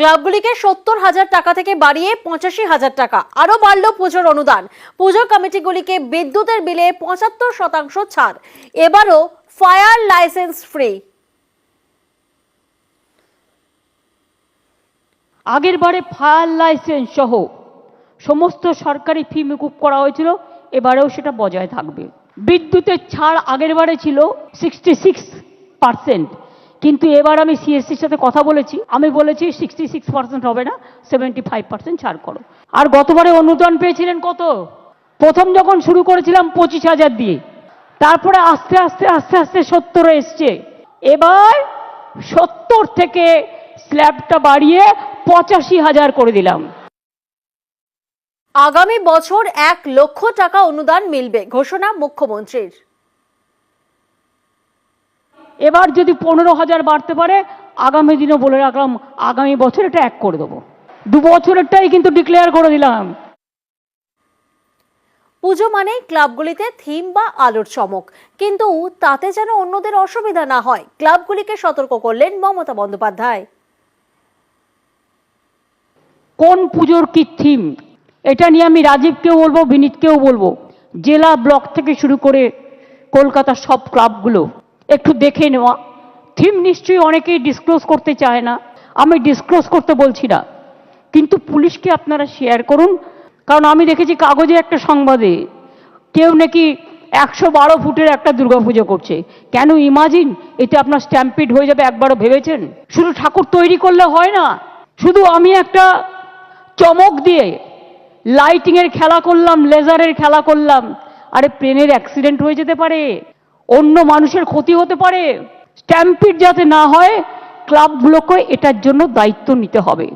ক্লাবগুলিকে সত্তর হাজার টাকা থেকে বাড়িয়ে পঁচাশি হাজার টাকা আরও বাড়ল পুজোর অনুদান। পুজো কমিটিগুলিকে বিদ্যুতের বিলে পঁচাত্তর শতাংশ ছাড়। এবারও ফায়ার লাইসেন্স ফ্রি। আগের বারে ফায়ার লাইসেন্স সহ সমস্ত সরকারি ফি মুকুব করা হয়েছিল, এবারেও সেটা বজায় থাকবে। বিদ্যুতের ছাড় আগের বারে ছিল সিক্সটি সিক্স পার্সেন্ট কিন্তু এবার আমি সিএসসির সাথে কথা বলেছি। আমি বলেছি সিক্সটি সিক্স পার্সেন্ট হবে না সেভেন্টি ফাইভ পার্সেন্ট ছাড় করো। আর গতবারে অনুদান পেয়েছিলেন কত? প্রথম যখন শুরু করেছিলাম পঁচিশ হাজার দিয়ে, তারপরে আস্তে আস্তে আস্তে আস্তে সত্তরে এসছে। এবার সত্তর থেকে স্ল্যাবটা বাড়িয়ে পঁচাশি হাজার করে দিলাম। আগামী বছর এক লক্ষ টাকা অনুদান মিলবে, ঘোষণা মুখ্যমন্ত্রীর। এবার যদি পনেরো হাজার বাড়তে পারে আগামী দিনে বলে রাখলাম আগামী বছর এটা এক করে দেবো। দু বছরেরটাই কিন্তু ডিক্লেয়ার করে দিলাম। পুজো মানেই ক্লাবগুলিতে থিম বা আলোর চমক। কিন্তু তাতে যেন অন্যদের অসুবিধা না হয় ক্লাবগুলিকে সতর্ক করলেন মমতা বন্দ্যোপাধ্যায়। কোন পুজোর কি থিম এটা নিয়ে আমি রাজীবকেও বলব বিনীতকেও বলব। জেলা ব্লক থেকে শুরু করে কলকাতার সব ক্লাবগুলো একটু দেখে নেওয়া। থিম নিশ্চয়ই অনেকেই ডিসক্লোজ করতে চায় না। আমি ডিসক্লোজ করতে বলছি না। কিন্তু পুলিশকে আপনারা শেয়ার করুন। কারণ আমি দেখেছি কাগজে একটা সংবাদে কেউ নাকি একশো বারো ফুটের একটা দুর্গাপুজো করছে। কেন ইমাজিন এতে আপনার স্ট্যাম্পিড হয়ে যাবে একবারও ভেবেছেন? শুধু ঠাকুর তৈরি করলে হয় না। শুধু আমি একটা চমক দিয়ে লাইটিংয়ের খেলা করলাম লেজারের খেলা করলাম। আরে প্লেনের অ্যাক্সিডেন্ট হয়ে যেতে পারে। অন্য মানুষের ক্ষতি হতে পারে। স্ট্যাম্পিড যাতে না হয় ক্লাবগুলোকে এটার জন্য দায়িত্ব নিতে হবে।